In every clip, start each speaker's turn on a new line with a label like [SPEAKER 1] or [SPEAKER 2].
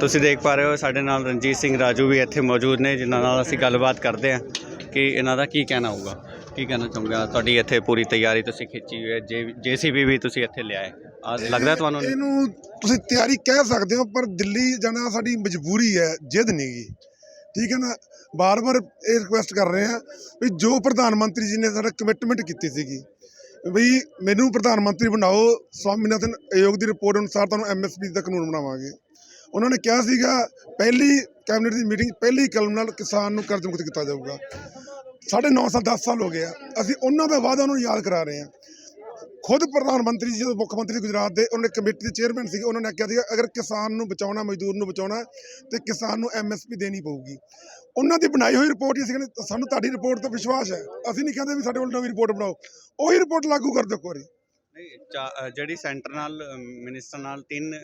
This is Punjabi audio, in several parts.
[SPEAKER 1] ਤੁਸੀਂ ਦੇਖ ਪਾ ਰਹੇ ਹੋ ਸਾਡੇ ਨਾਲ ਰਣਜੀਤ ਸਿੰਘ ਰਾਜੂ ਵੀ ਇੱਥੇ ਮੌਜੂਦ ਨੇ ਜਿਨ੍ਹਾਂ ਨਾਲ ਅਸੀਂ ਗੱਲਬਾਤ ਕਰਦੇ ਹਾਂ ਕਿ ਇਹਨਾਂ ਦਾ ਕੀ ਕਹਿਣਾ ਹੋਊਗਾ। ਕੀ ਕਹਿਣਾ ਚਾਹੁੰਗਾ? ਤੁਹਾਡੀ ਇੱਥੇ ਪੂਰੀ ਤਿਆਰੀ ਤੁਸੀਂ ਖਿੱਚੀ ਹੋਈ ਹੈ ਜੇਸੀਬੀ ਵੀ ਤੁਸੀਂ ਇੱਥੇ ਲਿਆਏ। ਆ ਲੱਗਦਾ ਤੁਹਾਨੂੰ
[SPEAKER 2] ਇਹਨੂੰ ਤੁਸੀਂ ਤਿਆਰੀ ਕਹਿ ਸਕਦੇ ਹੋ ਪਰ ਦਿੱਲੀ ਜਾਣਾ ਸਾਡੀ ਮਜਬੂਰੀ ਹੈ ਜਿੱਦ ਨਹੀਂ ਗੀ। ਠੀਕ ਹੈ ਨਾ? ਬਾਰ-ਬਾਰ ਇਹ ਰਿਕੁਐਸਟ ਕਰ ਰਹੇ ਆ ਵੀ ਜੋ ਪ੍ਰਧਾਨ ਮੰਤਰੀ ਜੀ ਨੇ ਸਾਡਾ ਕਮਿਟਮੈਂਟ ਕੀਤੀ ਸੀਗੀ ਵੀ ਮੈਨੂੰ ਪ੍ਰਧਾਨ ਮੰਤਰੀ ਬਣਾਓ ਸਵਾਮੀਨਾਥਨ ਆਯੋਗ ਦੀ ਰਿਪੋਰਟ ਅਨੁਸਾਰ ਤੁਹਾਨੂੰ ਐਮਐਸਪੀ ਦਾ ਕਾਨੂੰਨ ਬਣਾਵਾਂਗੇ। ਉਹਨਾਂ ਨੇ ਕਿਹਾ ਸੀਗਾ, ਪਹਿਲੀ ਕੈਬਨਿਟ ਦੀ ਮੀਟਿੰਗ, ਪਹਿਲੀ ਕਲਮ ਨਾਲ ਕਿਸਾਨ ਨੂੰ ਕਰਜ਼ ਮੁਕਤ ਕੀਤਾ ਜਾਊਗਾ। ਸਾਢੇ ਨੌ ਸਾਲ 10 ਸਾਲ ਹੋ ਗਏ ਆ। ਅਸੀਂ ਉਹਨਾਂ ਦਾ ਵਾਅਦਾ ਨੂੰ ਯਾਦ ਕਰਾ ਰਹੇ ਹਾਂ ਖੁਦ ਪ੍ਰਧਾਨ ਮੰਤਰੀ ਜੀ, ਜਦੋਂ ਮੁੱਖ ਮੰਤਰੀ ਗੁਜਰਾਤ ਦੇ, ਉਹਨੇ ਕਮੇਟੀ ਦੇ ਚੇਅਰਮੈਨ ਸੀਗੇ, ਉਹਨਾਂ ਨੇ ਕਿਹਾ ਸੀਗਾ, ਅਗਰ ਕਿਸਾਨ ਨੂੰ ਬਚਾਉਣਾ, ਮਜ਼ਦੂਰ ਨੂੰ ਬਚਾਉਣਾ, ਤੇ ਕਿਸਾਨ ਨੂੰ ਐਮਐਸਪੀ ਦੇਣੀ ਪਊਗੀ। ਉਹਨਾਂ ਦੀ ਬਣਾਈ ਹੋਈ ਰਿਪੋਰਟ ਹੀ ਸੀ ਸਾਨੂੰ ਤੁਹਾਡੀ ਰਿਪੋਰਟ ਤੇ ਵਿਸ਼ਵਾਸ ਹੈ। ਅਸੀਂ ਨਹੀਂ ਕਹਿੰਦੇ ਵੀ ਸਾਡੇ ਕੋਲ ਨਵੀਂ ਰਿਪੋਰਟ ਬਣਾਓ। ਉਹੀ ਰਿਪੋਰਟ ਲਾਗੂ ਕਰ ਦਿਓ ਇੱਕ ਵਾਰੀ।
[SPEAKER 1] ਨਹੀਂ, ਜਿਹੜੀ ਸੈਂਟਰ ਨਾਲ ਮਿਨਿਸਟਰ ਨਾਲ ਤਿੰਨ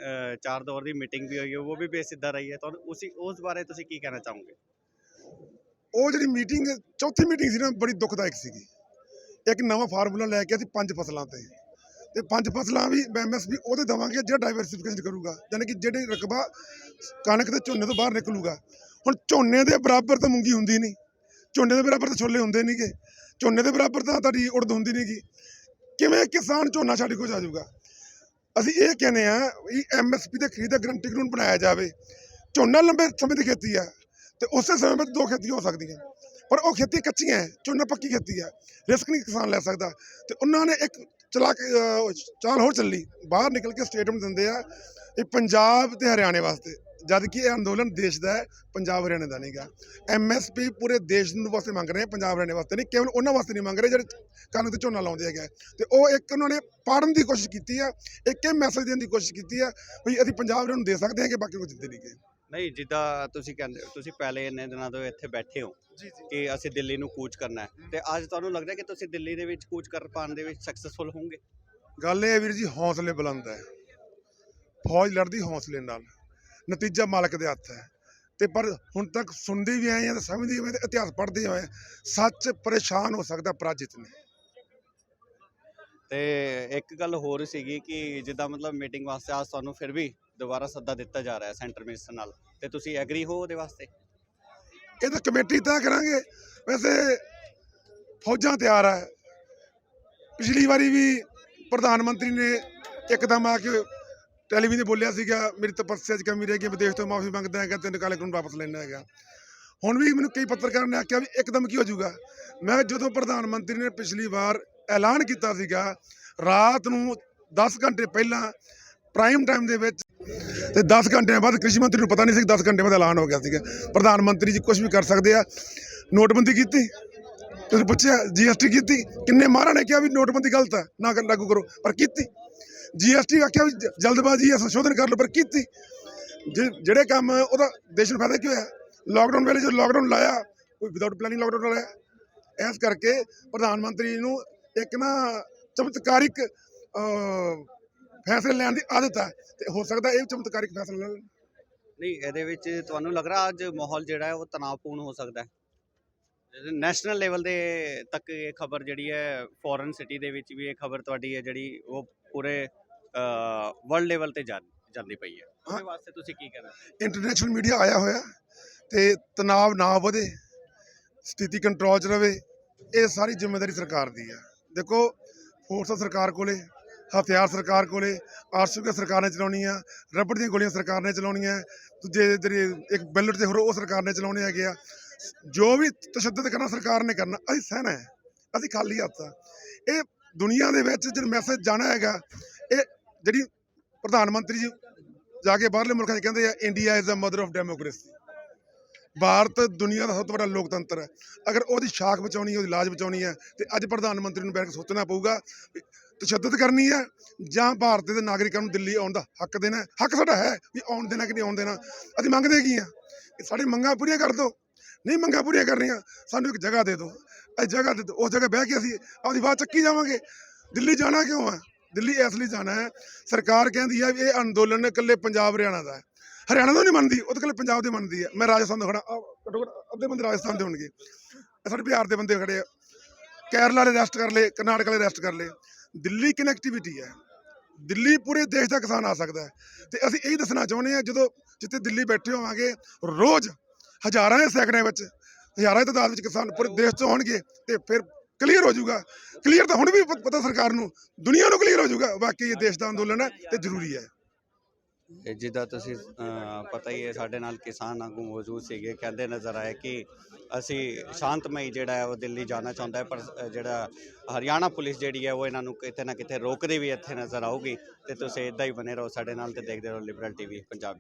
[SPEAKER 1] ਚਾਰ ਦੌਰ ਦੀ ਮੀਟਿੰਗ ਵੀ ਹੋਈ ਹੈ ਉਹ ਵੀ ਬੇਸਿੱਧਾ ਰਹੀ ਹੈ। ਤੁਹਾਨੂੰ ਉਸੇ ਉਸ ਬਾਰੇ ਤੁਸੀਂ ਕੀ ਕਹਿਣਾ ਚਾਹੋਗੇ?
[SPEAKER 2] ਉਹ ਜਿਹੜੀ ਮੀਟਿੰਗ ਚੌਥੀ ਮੀਟਿੰਗ ਸੀ ਨਾ ਬੜੀ ਦੁਖਦਾਇਕ ਸੀਗੀ। ਇੱਕ ਨਵਾਂ ਫਾਰਮੂਲਾ ਲੈ ਕੇ ਅਸੀਂ ਪੰਜ ਫਸਲਾਂ ਤੇ। ਤੇ ਪੰਜ ਫਸਲਾਂ ਵੀ ਐਮਐਸਪੀ ਉਹਦੇ ਦਵਾਂਗੇ ਜਿਹੜਾ ਡਾਈਵਰਸਿਫਿਕੇਸ਼ਨ ਕਰੂਗਾ। ਯਾਨੀ ਕਿ ਜਿਹੜੇ ਰਕਬਾ ਕਣਕ ਤੇ ਝੋਨੇ ਤੋਂ ਬਾਹਰ ਨਿਕਲੂਗਾ। ਹੁਣ ਝੋਨੇ ਦੇ ਬਰਾਬਰ ਤਾਂ ਮੂੰਗੀ ਹੁੰਦੀ ਨਹੀਂ। ਝੋਨੇ ਦੇ ਬਰਾਬਰ ਤਾਂ ਛੋਲੇ ਹੁੰਦੇ ਨਹੀਂਗੇ। ਝੋਨੇ ਦੇ ਬਰਾਬਰ ਤਾਂ ਤੁਹਾਡੀ ਉੜਦ ਹੁੰਦੀ ਨਹੀਂਗੀ। ਕਿਵੇਂ ਕਿਸਾਨ ਝੋਨਾ ਛੱਡ ਕੇ ਜਾ ਜਾਊਗਾ? ਅਸੀਂ ਇਹ ਕਹਿੰਦੇ ਆ ਵੀ ਐਮਐਸਪੀ ਦੇ ਖਰੀਦ ਦਾ ਗਰੰਟੀ ਕਾਨੂੰਨ ਬਣਾਇਆ ਜਾਵੇ। ਝੋਨਾ ਲੰਬੇ ਸਮੇਂ ਦੀ ਖੇਤੀ ਆ ਤੇ ਉਸੇ ਸਮੇਂ ਵਿੱਚ ਦੋ ਖੇਤੀ ਹੋ ਸਕਦੀਆਂ। ਪਰ ਉਹ ਖੇਤੀ ਕੱਚੀਆਂ ਹੈ, ਝੋਨਾ ਪੱਕੀ ਖੇਤੀ ਹੈ ਰਿਸਕ ਨਹੀਂ ਕਿਸਾਨ ਲੈ ਸਕਦਾ। ਤੇ ਉਹਨਾਂ ਨੇ ਇੱਕ ਚਲਾ ਕੇ ਚਾਲ ਹੋਰ ਚੱਲੀ, ਬਾਹਰ ਨਿਕਲ ਕੇ ਸਟੇਟਮੈਂਟ ਦਿੰਦੇ ਆ ਇਹ ਪੰਜਾਬ ਤੇ ਹਰਿਆਣੇ ਵਾਸਤੇ। ਜਦ ਕਿ ਇਹ ਅੰਦੋਲਨ ਦੇਸ਼ ਦਾ ਹੈ ਪੰਜਾਬ ਹਰਿਆਣੇ ਦਾ ਨਹੀਂਗਾ। ਐਮਐਸਪੀ ਪੂਰੇ ਦੇਸ਼ ਨੂੰ ਵਾਸਤੇ ਮੰਗ ਰਹੇ ਪੰਜਾਬ ਹਰਿਆਣੇ ਵਾਸਤੇ ਨਹੀਂ ਕੇਵਲ ਉਹਨਾਂ ਵਾਸਤੇ ਨਹੀਂ ਮੰਗ ਰਹੇ ਜਿਹੜੇ ਕਣਕ ਤੇ ਝੋਨਾ ਲਾਉਂਦੇ ਹੈਗੇ ਤੇ ਉਹ ਇੱਕ ਉਹਨਾਂ ਨੇ ਪਾੜਨ ਦੀ ਕੋਸ਼ਿਸ਼ ਕੀਤੀ ਆ ਇੱਕ ਇਹ ਮੈਸੇਜ ਦੇਣ ਦੀ ਕੋਸ਼ਿਸ਼ ਕੀਤੀ ਆ ਵੀ ਅਸੀਂ ਪੰਜਾਬ ਹਰਿਆਣੇ ਨੂੰ ਦੇ ਸਕਦੇ ਹਾਂ ਕਿ ਬਾਕੀ ਨੂੰ ਦਿੰਦੇ ਨਹੀਂਗੇ।
[SPEAKER 1] ਨਹੀਂ ਜਿੱਦਾਂ ਤੁਸੀਂ ਕਹਿੰਦੇ ਤੁਸੀਂ ਪਹਿਲੇ ਇੰਨੇ ਦਿਨਾਂ ਤੋਂ ਇੱਥੇ ਬੈਠੇ ਹੋ
[SPEAKER 2] ਜੀ ਜੀ।
[SPEAKER 1] ਕਿ ਅਸੀਂ ਦਿੱਲੀ ਨੂੰ ਕੂਚ ਕਰਨਾ ਹੈ। ਤੇ ਅੱਜ ਤੁਹਾਨੂੰ ਲੱਗਦਾ ਕਿ ਤੁਸੀਂ ਦਿੱਲੀ ਦੇ ਵਿੱਚ ਕੂਚ ਕਰ ਪਾਉਣ ਦੇ ਵਿੱਚ ਸਕਸੈਸਫੁਲ ਹੋਵੋਗੇ?
[SPEAKER 2] ਗੱਲ ਇਹ ਵੀਰ ਜੀ ਹੌਸਲੇ ਬੁਲੰਦ ਹੈ। ਫੌਜ ਲੜਦੀ ਹੌਸਲੇ ਨਾਲ। ਨਤੀਜਾ ਮਾਲਕ ਦੇ ਹੱਥ ਹੈ। ਤੇ ਪਰ ਹੁਣ ਤੱਕ ਸੁਣਦੇ ਵੀ ਆਏ ਆ ਤੇ ਸਮਝਦੇ ਵੀ ਆਏ ਤੇ ਇਤਿਹਾਸ ਪੜ੍ਹਦੇ ਹੋਏ ਆ। ਸੱਚ ਪਰੇਸ਼ਾਨ ਹੋ ਸਕਦਾ ਪਰਾਜਿਤ ਨੇ।
[SPEAKER 1] ਤੇ ਇੱਕ ਗੱਲ ਹੋਰ ਸੀਗੀ ਕਿ ਜਿੱਦਾਂ ਮਤਲਬ ਮੀਟਿੰਗ ਵਾਸਤੇ ਅੱਜ ਤੁਹਾਨੂੰ ਫਿਰ ਵੀ ਦੁਬਾਰਾ ਸੱਦਾ ਦਿੱਤਾ ਜਾ ਰਿਹਾ ਹੈ ਸੈਂਟਰ ਮਿਨਿਸਟਰ ਨਾਲ। ਤੇ ਤੁਸੀਂ ਐਗਰੀ ਹੋ ਉਹਦੇ ਵਾਸਤੇ?
[SPEAKER 2] ਇਹ ਤਾਂ ਕਮੇਟੀ ਤੈਅ ਕਰਾਂਗੇ। ਵੈਸੇ ਫੌਜਾਂ ਤਿਆਰ ਹੈ ਪਿਛਲੀ ਵਾਰੀ ਵੀ ਪ੍ਰਧਾਨ ਮੰਤਰੀ ਨੇ ਇੱਕਦਮ ਆ ਕੇ ਟੈਲੀਵਿਜ਼ਨ ਬੋਲਿਆ ਸੀਗਾ, ਮੇਰੀ ਤਪੱਸਿਆ 'ਚ ਕਮੀ ਰਹਿ ਗਈ ਦੇਸ਼ ਤੋਂ ਮਾਫੀ ਮੰਗਦਾ ਹੈਗਾ ਤੇ ਨਿਕਾਲੇ ਕਾਨੂੰਨ ਵਾਪਸ ਲੈਣਾ ਹੈਗਾ। ਹੁਣ ਵੀ ਮੈਨੂੰ ਕਈ ਪੱਤਰਕਾਰਾਂ ਨੇ ਆਖਿਆ ਵੀ ਇੱਕਦਮ ਕੀ ਹੋ ਜਾਊਗਾ? ਮੈਂ ਜਦੋਂ ਪ੍ਰਧਾਨ ਮੰਤਰੀ ਨੇ ਪਿਛਲੀ ਵਾਰ ਐਲਾਨ ਕੀਤਾ ਸੀਗਾ, ਰਾਤ ਨੂੰ 10 ਘੰਟੇ ਪਹਿਲਾਂ ਪ੍ਰਾਈਮ ਟਾਈਮ ਦੇ ਵਿੱਚ ਤੇ 10 ਘੰਟਿਆਂ ਬਾਅਦ ਕ੍ਰਿਸ਼ੀ ਮੰਤਰੀ ਨੂੰ ਪਤਾ ਨਹੀਂ ਸੀ 10 ਘੰਟੇ ਬਾਅਦ ਐਲਾਨ ਹੋ ਗਿਆ ਸੀਗਾ। ਪ੍ਰਧਾਨ ਮੰਤਰੀ ਜੀ ਕੁਝ ਵੀ ਕਰ ਸਕਦੇ ਆ। ਨੋਟਬੰਦੀ ਕੀਤੀ? ਤੁਸੀਂ ਪੁੱਛਿਆ ਜੀਐਸਟੀ ਕੀਤੀ? ਕਿੰਨੇ ਮਹਾਰਾ ਨੇ ਕਿਹਾ ਵੀ ਨੋਟਬੰਦੀ ਗਲਤ ਹੈ ਨਾ ਕਰ ਲਾਗੂ ਕਰੋ। ਪਰ ਕੀਤੀ। ਜੀਐਸਟੀ ਆਖਿਆ ਵੀ ਜਲਦਬਾਜ਼ੀ ਹੈ ਸੰਸ਼ੋਧਨ ਕਰ ਲਓ, ਪਰ ਕੀਤੀ। ਜੇ- ਜਿਹੜੇ ਕੰਮ ਉਹਦਾ ਦੇਸ਼ ਨੂੰ ਫਾਇਦਾ ਕੀ ਹੋਇਆ? ਲਾਕਡਾਊਨ ਵੇਲੇ ਜੋ ਲਾਕਡਾਊਨ ਲਾਇਆ, ਕੋਈ ਵਿਦਆਊਟ ਪਲੈਨਿੰਗ ਲਾਕਡਾਊਨ ਲਾਇਆ, ਇਸ ਕਰਕੇ ਪ੍ਰਧਾਨ ਮੰਤਰੀ ਨੂੰ ਇੱਕ ਨਾ ਚਮਤਕਾਰਿਕ ਫੈਸਲੇ ਲੈਣ ਦੀ ਆਦਤ ਹੈ ਤੇ ਹੋ ਸਕਦਾ ਇਹ ਚਮਤਕਾਰਿਕ ਫੈਸਲਾ
[SPEAKER 1] ਨਹੀਂ, ਇਹਦੇ ਵਿੱਚ ਤੁਹਾਨੂੰ ਲੱਗ ਰਿਹਾ ਅੱਜ ਮਾਹੌਲ ਜਿਹੜਾ ਹੈ ਉਹ ਤਣਾਅਪੂਰਨ ਹੋ ਸਕਦਾ ਹੈ। ਨੈਸ਼ਨਲ ਲੈਵਲ ਦੇ ਤੱਕ ਇਹ ਖਬਰ ਜਿਹੜੀ ਹੈ ਫੋਰਨ ਸਿਟੀ ਦੇ ਵਿੱਚ ਵੀ ਇਹ ਖਬਰ ਤੁਹਾਡੀ ਹੈ ਜਿਹੜੀ ਉਹ ਪੂਰੇ ਵਰਲਡ ਲੈਵਲ ਤੇ ਜਾਂਦੀ ਪਈ ਹੈ। ਉਹਦੇ ਵਾਸਤੇ ਤੁਸੀਂ ਕੀ ਕਹਿਣਾ
[SPEAKER 2] ਇੰਟਰਨੈਸ਼ਨਲ ਮੀਡੀਆ ਆਇਆ ਹੋਇਆ ਤੇ ਤਣਾਅ ਨਾ ਵਧੇ ਸਥਿਤੀ ਕੰਟਰੋਲ 'ਚ ਰਵੇ ਇਹ ਸਾਰੀ ਜ਼ਿੰਮੇਵਾਰੀ ਸਰਕਾਰ ਦੀ ਹੈ। ਦੇਖੋ ਫੋਰਸ ਸਰਕਾਰ ਕੋਲੇ ਹਥਿਆਰ ਸਰਕਾਰ ਕੋਲੇ ਆਰਸੂਕੇ ਸਰਕਾਰ ਨੇ ਚਲਾਉਣੀ ਆ ਰਬੜ ਦੀਆਂ ਗੋਲੀਆਂ ਸਰਕਾਰ ਨੇ ਚਲਾਉਣੀਆਂ ਦੂਜੇ ਜਿਹੜੇ ਇੱਕ ਬੈਲਟ ਤੇ ਹੋਰ ਉਹ ਸਰਕਾਰ ਨੇ ਚਲਾਉਣੇ ਹੈਗੇ ਆ। ਜੋ ਵੀ ਤਸ਼ੱਦਦ ਕਰਨਾ ਸਰਕਾਰ ਨੇ ਕਰਨਾ, ਅਸੀਂ ਸਹਿਣਾ ਹੈ, ਅਸੀਂ ਖਾਲੀ ਹੱਥ ਆ ਇਹ ਦੁਨੀਆ ਦੇ ਵਿੱਚ ਜਿਹੜਾ ਮੈਸੇਜ ਜਾਣਾ ਹੈਗਾ, ਇਹ ਜਿਹੜੀ ਪ੍ਰਧਾਨ ਮੰਤਰੀ ਜੀ ਜਾ ਕੇ ਬਾਹਰਲੇ ਮੁਲਕਾਂ 'ਚ ਕਹਿੰਦੇ ਆ India is a mother of democracy Bharat ਦੁਨੀਆ ਦਾ ਸਭ ਤੋਂ ਵੱਡਾ ਲੋਕਤੰਤਰ ਹੈ। ਅਗਰ ਉਹਦੀ ਸ਼ਾਖ ਬਚਾਉਣੀ ਹੈ, ਉਹਦੀ ਲਾਜ ਬਚਾਉਣੀ ਹੈ, ਤੇ ਅੱਜ ਪ੍ਰਧਾਨ ਮੰਤਰੀ ਨੂੰ ਬੈਠ ਕੇ ਸੋਚਣਾ ਪਊਗਾ ਵੀ ਤਸ਼ੱਦਦ ਕਰਨੀ ਹੈ ਜਾਂ ਭਾਰਤ ਦੇ ਨਾਗਰਿਕਾਂ ਨੂੰ ਦਿੱਲੀ ਆਉਣ ਦਾ ਹੱਕ ਦੇਣਾ ਹੱਕ ਸਾਡਾ ਹੈ ਵੀ ਆਉਣ ਦੇਣਾ ਕਿ ਨਹੀਂ ਆਉਣ ਦੇਣਾ। ਅਸੀਂ ਮੰਗਦੇ ਕੀ ਆ ਕਿ ਸਾਡੀ ਮੰਗਾਂ ਪੂਰੀਆਂ ਕਰ ਦਿਓ। ਨਹੀਂ ਮੰਗਾਂ ਪੂਰੀਆਂ ਕਰਨੀਆਂ, ਸਾਨੂੰ ਇੱਕ ਜਗ੍ਹਾ ਦੇ ਦਿਓ। ਇਹ ਜਗ੍ਹਾ ਦੇ ਦਿਓ, ਉਸ ਜਗ੍ਹਾ ਬਹਿ ਕੇ ਅਸੀਂ ਆਪਦੀ ਬਾਤ ਚੱਕੀ ਜਾਵਾਂਗੇ। ਦਿੱਲੀ ਜਾਣਾ ਕਿਉਂ ਹੈ ਦਿੱਲੀ ਇਸ ਲਈ ਜਾਣਾ ਹੈ। ਸਰਕਾਰ ਕਹਿੰਦੀ ਹੈ ਵੀ ਇਹ ਅੰਦੋਲਨ ਇਕੱਲੇ ਪੰਜਾਬ ਹਰਿਆਣਾ ਦਾ ਹੈ। ਹਰਿਆਣਾ ਤੋਂ ਨਹੀਂ ਮੰਨਦੀ, ਉਹ ਤਾਂ ਇਕੱਲੇ ਪੰਜਾਬ ਦੇ ਮੰਨਦੀ ਹੈ ਮੈਂ ਰਾਜਸਥਾਨ ਦਾ ਖੜਾ ਘੱਟੋ ਘੱਟ ਅੱਧੇ ਬੰਦੇ ਰਾਜਸਥਾਨ ਦੇ ਹੋਣਗੇ। ਸਾਡੇ ਬਿਹਾਰ ਦੇ ਬੰਦੇ ਖੜੇ ਆ। ਕੇਰਲਾ ਵਾਲੇ ਰੈਸਟ ਕਰ ਲਏ, ਕਰਨਾਟਕਾ ਵਾਲੇ ਰੈਸਟ ਕਰ ਲਏ। ਦਿੱਲੀ ਕਨੈਕਟੀਵਿਟੀ ਹੈ। ਦਿੱਲੀ ਪੂਰੇ ਦੇਸ਼ ਦਾ ਕਿਸਾਨ ਆ ਸਕਦਾ ਹੈ। ਤੇ ਅਸੀਂ ਇਹ ਦੱਸਣਾ ਚਾਹੁੰਦੇ ਹਾਂ, ਜਦੋਂ ਜਿੱਥੇ ਦਿੱਲੀ ਬੈਠੇ ਹੋਵਾਂਗੇ, ਰੋਜ਼ ਹਜ਼ਾਰਾਂ ਦੇ ਸੈਕੜਿਆਂ ਵਿੱਚ, ਹਜ਼ਾਰਾਂ ਦੀ ਤਾਦਾਦ ਵਿੱਚ ਕਿਸਾਨ ਪੂਰੇ ਦੇਸ਼ 'ਚ ਹੋਣਗੇ ਤੇ ਫਿਰ ਕਲੀਅਰ ਹੋ ਜਾਊਗਾ। ਕਲੀਅਰ ਤਾਂ ਹੁਣ ਵੀ ਪਤਾ ਸਰਕਾਰ ਨੂੰ, ਦੁਨੀਆ ਨੂੰ ਕਲੀਅਰ ਹੋ ਜਾਊਗਾ, ਬਾਕੀ ਇਹ ਦੇਸ਼ ਦਾ ਅੰਦੋਲਨ ਹੈ ਤੇ ਜ਼ਰੂਰੀ ਹੈ।
[SPEAKER 1] ਜਿੱਦਾਂ ਤੁਸੀਂ ਪਤਾ ਹੀ ਹੈ, ਸਾਡੇ ਨਾਲ ਕਿਸਾਨ ਆਗੂ ਮੌਜੂਦ ਸੀਗੇ, ਕਹਿੰਦੇ ਨਜ਼ਰ ਆਏ ਕਿ ਅਸੀਂ ਸ਼ਾਂਤਮਈ ਜਿਹੜਾ ਹੈ, ਉਹ ਦਿੱਲੀ ਜਾਣਾ ਚਾਹੁੰਦਾ ਹੈ, ਪਰ ਜਿਹੜਾ ਹਰਿਆਣਾ ਪੁਲਿਸ ਜਿਹੜੀ ਹੈ, ਉਹ ਇਹਨਾਂ ਨੂੰ ਕਿਤੇ ਨਾ ਕਿਤੇ ਰੋਕਦੀ ਵੀ ਇੱਥੇ ਨਜ਼ਰ ਆਊਗੀ। ਤੇ ਤੁਸੀਂ ਇਦਾਂ ਹੀ ਬਨੇ ਰਹੋ, ਸਾਡੇ ਨਾਲ ਤੇ ਦੇਖਦੇ ਰਹੋ ਲਿਬਰਲ ਟੀਵੀ ਪੰਜਾਬੀ।